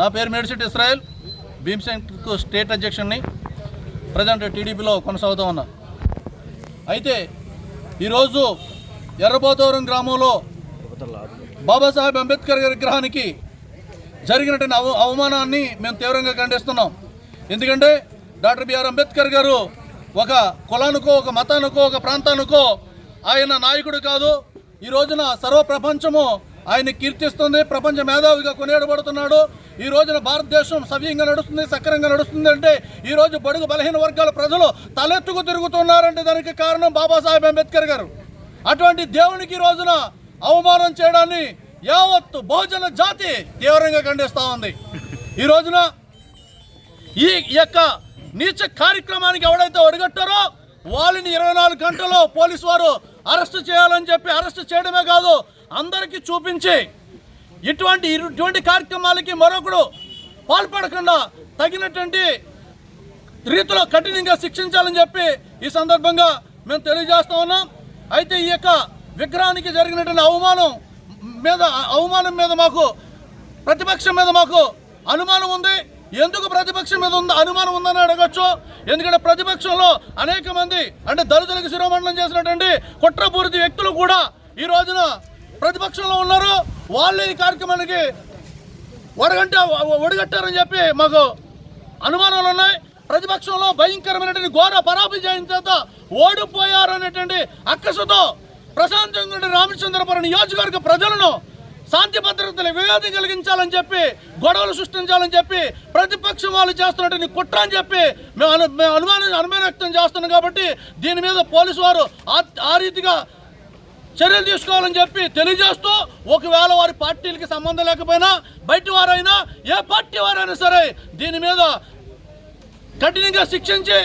నా పేరు మేడిసిట్ ఇస్రాయల్. భీమ్సెంట్కు స్టేట్ అధ్యక్షుడిని ప్రజెంట్ టీడీపీలో కొనసాగుతూ ఉన్నా. అయితే ఈరోజు ఎర్రబోతవరం గ్రామంలో బాబాసాహెబ్ అంబేద్కర్ గారి విగ్రహానికి జరిగినటువంటి అవ అవమానాన్ని మేము తీవ్రంగా ఖండిస్తున్నాం. ఎందుకంటే డాక్టర్ బిఆర్ అంబేద్కర్ గారు ఒక కులానికో ఒక మతానికో ఒక ప్రాంతానికో ఆయన నాయకుడు కాదు. ఈ రోజున సర్వ ప్రపంచము ఆయన కీర్తిస్తుంది ప్రపంచ మేధావిగా కొనియాడబడుతున్నాడు. ఈ రోజున భారతదేశం సవ్యంగా నడుస్తుంది సక్రంగా నడుస్తుంది అంటే ఈ రోజు బడుగు బలహీన వర్గాల ప్రజలు తలెత్తుకు తిరుగుతున్నారంటే దానికి కారణం బాబాసాహెబ్ అంబేద్కర్ గారు. అటువంటి దేవునికి ఈ రోజున అవమానం చేయడాన్ని యావత్తు బహుజన జాతి తీవ్రంగా ఖండిస్తూ ఉంది. ఈ రోజున ఈ యొక్క నీచ కార్యక్రమానికి ఎవడైతే ఒడిగట్టారో వాళ్ళని ఇరవై నాలుగు గంటల్లో పోలీసు వారు అరెస్ట్ చేయాలని చెప్పి అరెస్ట్ చేయడమే కాదు అందరికీ చూపించి ఇటువంటి ఇటువంటి కార్యక్రమాలకి మరొకడు పాల్పడకుండా తగినటువంటి రీతిలో కఠినంగా శిక్షించాలని చెప్పి ఈ సందర్భంగా మేము తెలియజేస్తా ఉన్నాం. అయితే ఈ యొక్క విగ్రహానికి జరిగినటువంటి అవమానం మీద అవమానం మీద మాకు ప్రతిపక్షం మీద మాకు అనుమానం ఉంది. ఎందుకు ప్రతిపక్షం మీద ఉందో అనుమానం ఉందని అడగచ్చు? ఎందుకంటే ప్రతిపక్షంలో అనేక మంది అంటే దళితులకు శిరోమండలం చేసినటువంటి కుట్రపూరిత వ్యక్తులు కూడా ఈ రోజున ప్రతిపక్షంలో ఉన్నారు. వాళ్ళు ఈ కార్యక్రమానికి ఒడగంట ఒడిగట్టారని చెప్పి మాకు అనుమానాలు ఉన్నాయి. ప్రతిపక్షంలో భయంకరమైనటువంటి ఘోర పరాభిజయం చేత ఓడిపోయారు అనేటువంటి అక్కసుతో ప్రశాంతంగా రామచంద్రపురం నియోజకవర్గ ప్రజలను శాంతి భద్రతలు వివాదం కలిగించాలని చెప్పి గొడవలు సృష్టించాలని చెప్పి ప్రతిపక్షం వాళ్ళు చేస్తున్నట్టు కుట్ర అని చెప్పి మేము అను మేము అనుమానం అనుమానం వ్యక్తం చేస్తున్నాం కాబట్టి దీని మీద పోలీసు వారు ఆ- ఆ రీతిగా చర్యలు తీసుకోవాలని చెప్పి తెలియజేస్తూ ఒకవేళ వారి పార్టీలకి సంబంధం లేకపోయినా బయట వారైనా ఏ పార్టీ వారైనా సరే దీని మీద కఠినంగా శిక్షించి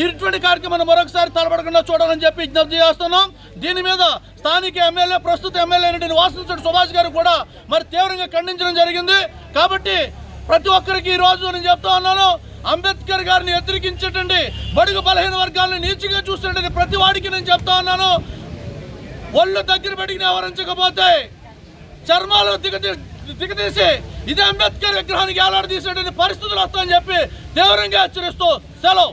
ఇటువంటి కార్యక్రమాన్ని మరొకసారి తలపడకుండా చూడాలని చెప్పి విజ్ఞప్తి చేస్తున్నాం. దీని మీద స్థానిక ఎమ్మెల్యే ప్రస్తుత ఎమ్మెల్యే అయినటువంటి వాసనచోటి సుభాష్ గారు కూడా మరి తీవ్రంగా ఖండించడం జరిగింది. కాబట్టి ప్రతి ఒక్కరికి ఈ రోజు నేను చెప్తా ఉన్నాను అంబేద్కర్ గారిని వ్యతిరేకించేటండి బడుగు బలహీన వర్గాలను నీచిగా చూసేటండి ప్రతి వాడికి నేను చెప్తా ఉన్నాను. ఒళ్ళు దగ్గర పెట్టుకుని వ్యవహరించకపోతే చర్మాలు దిగతీ దిగతీసి ఇది అంబేద్కర్ విగ్రహానికి ఏలాడదీసేటువంటి పరిస్థితులు వస్తాయని చెప్పి తీవ్రంగా హెచ్చరిస్తూ సెలవు.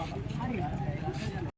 ありがとうございます。